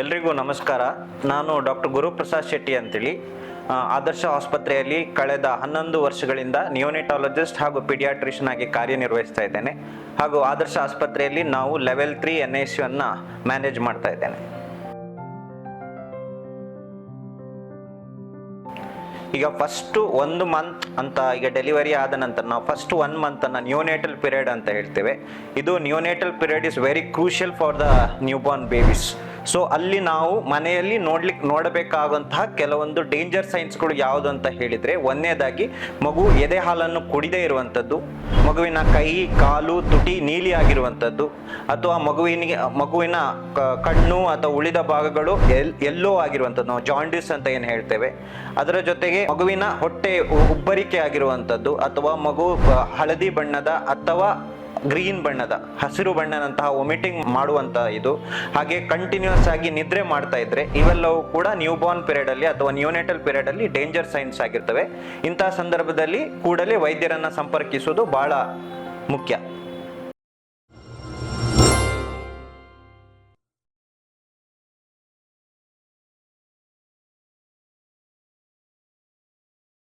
ಎಲ್ರಿಗೂ ನಮಸ್ಕಾರ. ನಾನು ಡಾಕ್ಟರ್ ಗುರುಪ್ರಸಾದ್ ಶೆಟ್ಟಿ ಅಂತೇಳಿ. ಆದರ್ಶ ಆಸ್ಪತ್ರೆಯಲ್ಲಿ ಕಳೆದ ಹನ್ನೊಂದು ವರ್ಷಗಳಿಂದ ನಿಯೋನಿಟಾಲಜಿಸ್ಟ್ ಹಾಗೂ ಪಿಡಿಯಾಟ್ರಿಷನ್ ಆಗಿ ಕಾರ್ಯನಿರ್ವಹಿಸ್ತಾ ಇದ್ದೇನೆ. ಹಾಗೂ ಆದರ್ಶ ಆಸ್ಪತ್ರೆಯಲ್ಲಿ ನಾವು level three N I C ಅನ್ನು ಮ್ಯಾನೇಜ್ ಮಾಡ್ತಾ ಇದ್ದೇನೆ. ಈಗ ಫಸ್ಟು ಒಂದು ಮಂತ್ ಅಂತ ಈಗ ಡೆಲಿವರಿ ಆದ ನಂತರ ನಾವು ಫಸ್ಟ್ ಒನ್ ಮಂತ್ ಅನ್ನ ನ್ಯೂನೇಟಲ್ ಪೀರಿಯಡ್ ಅಂತ ಹೇಳ್ತೇವೆ. ಇದು neonatal period is very crucial for the newborn babies so ಅಲ್ಲಿ ನಾವು ಮನೆಯಲ್ಲಿ ನೋಡ್ಲಿಕ್ಕೆ ನೋಡಬೇಕಾಗುವಂತಹ ಕೆಲವೊಂದು ಡೇಂಜರ್ ಸೈನ್ಸ್ಗಳು ಯಾವುದು ಅಂತ ಹೇಳಿದ್ರೆ, ಒಂದನೇದಾಗಿ ಮಗು ಎದೆ ಹಾಲನ್ನು ಕುಡಿದೇ ಇರುವಂಥದ್ದು ಮಗುವಿನ ಕೈ, ಕಾಲು, ತುಟಿ ನೀಲಿ ಆಗಿರುವಂಥದ್ದು ಅಥವಾ ಮಗುವಿನಿಗೆ, ಮಗುವಿನ ಕಣ್ಣು ಅಥವಾ ಉಳಿದ ಭಾಗಗಳು ಎಲ್ ಎಲ್ಲೋ ಆಗಿರುವಂಥದ್ದು. ನಾವು ಜಾಂಡಿಸ್ ಅಂತ ಏನು ಹೇಳ್ತೇವೆ. ಅದರ ಜೊತೆಗೆ ಮಗುವಿನ ಹೊಟ್ಟೆ ಉಬ್ಬರಿಕೆ ಆಗಿರುವಂಥದ್ದು ಅಥವಾ ಮಗು ಹಳದಿ ಬಣ್ಣದ ಅಥವಾ ಗ್ರೀನ್ ಬಣ್ಣದ, ಹಸಿರು ಬಣ್ಣದಂತಹ ವಾಮಿಟಿಂಗ್ ಮಾಡುವಂತ ಇದು. ಹಾಗೆ ಕಂಟಿನ್ಯೂಸ್ ಆಗಿ ನಿದ್ರೆ ಮಾಡ್ತಾ ಇದ್ರೆ ಇವೆಲ್ಲವೂ ಕೂಡ ನ್ಯೂ ಬಾರ್ನ್ ಪೀರಿಯಡ್ ಅಲ್ಲಿ ಅಥವಾ ನ್ಯೂನೆಟಲ್ ಪೀರಿಯಡ್ ಅಲ್ಲಿ ಡೇಂಜರ್ ಸೈನ್ಸ್ ಆಗಿರ್ತವೆ. ಇಂತಹ ಸಂದರ್ಭದಲ್ಲಿ ಕೂಡಲೇ ವೈದ್ಯರನ್ನ ಸಂಪರ್ಕಿಸುವುದು ಬಹಳ ಮುಖ್ಯ.